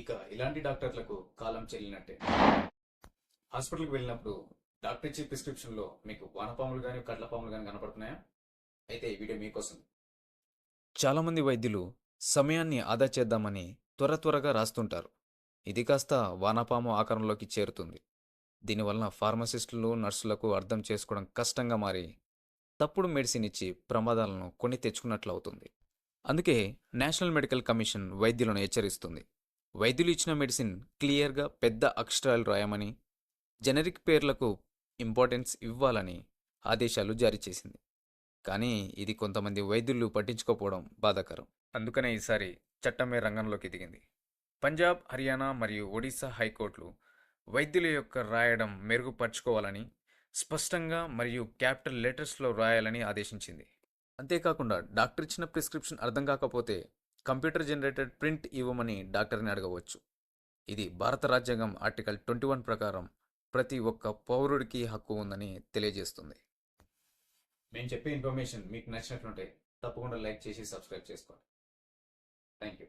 ఇక ఇలాంటి డాక్టర్లకు కాలం చెల్లినట్టే. హాస్పిటల్కి వెళ్ళినప్పుడు డాక్టర్ ఇచ్చే ప్రిస్క్రిప్షన్లో మీకు వానపాములు కానీ కట్లపాములు కానీ కనపడుతున్నాయా? అయితే ఈ వీడియో మీకోసం. చాలామంది వైద్యులు సమయాన్ని ఆదా చేద్దామని త్వర త్వరగా రాస్తుంటారు. ఇది కాస్త వానపాము ఆకారంలోకి చేరుతుంది. దీనివలన ఫార్మసిస్టులు నర్సులకు అర్థం చేసుకోవడం కష్టంగా మారి తప్పుడు మెడిసిన్ ఇచ్చి ప్రమాదాలను కొని తెచ్చుకున్నట్లు అవుతుంది అందుకే నేషనల్ మెడికల్ కమిషన్ వైద్యులను హెచ్చరిస్తుంది. వైద్యులు ఇచ్చిన మెడిసిన్ క్లియర్గా పెద్ద అక్షరాలు రాయమని జెనరిక్ పేర్లకు ఇంపార్టెన్స్ ఇవ్వాలని ఆదేశాలు జారీ చేసింది. కానీ ఇది కొంతమంది వైద్యులు పట్టించుకోకపోవడం బాధాకరం. అందుకనే ఈసారి చట్టమే రంగంలోకి దిగింది. పంజాబ్ హర్యానా మరియు ఒడిశా హైకోర్టులు వైద్యుల యొక్క రాయడం మెరుగుపరుచుకోవాలని స్పష్టంగా మరియు క్యాపిటల్ లెటర్స్లో రాయాలని ఆదేశించింది. అంతేకాకుండా డాక్టర్ ఇచ్చిన ప్రిస్క్రిప్షన్ అర్థం కాకపోతే కంప్యూటర్ జనరేటెడ్ ప్రింట్ ఇవ్వమని డాక్టర్ని అడగవచ్చు. ఇది భారత రాజ్యాంగం ఆర్టికల్ ట్వంటీ వన్ ప్రకారం ప్రతి ఒక్క పౌరుడికి హక్కు ఉందని తెలియజేస్తుంది. మేము చెప్పే ఇన్ఫర్మేషన్ మీకు నచ్చినట్లుంటే తప్పకుండా లైక్ చేసి సబ్స్క్రైబ్ చేసుకోండి. Thank you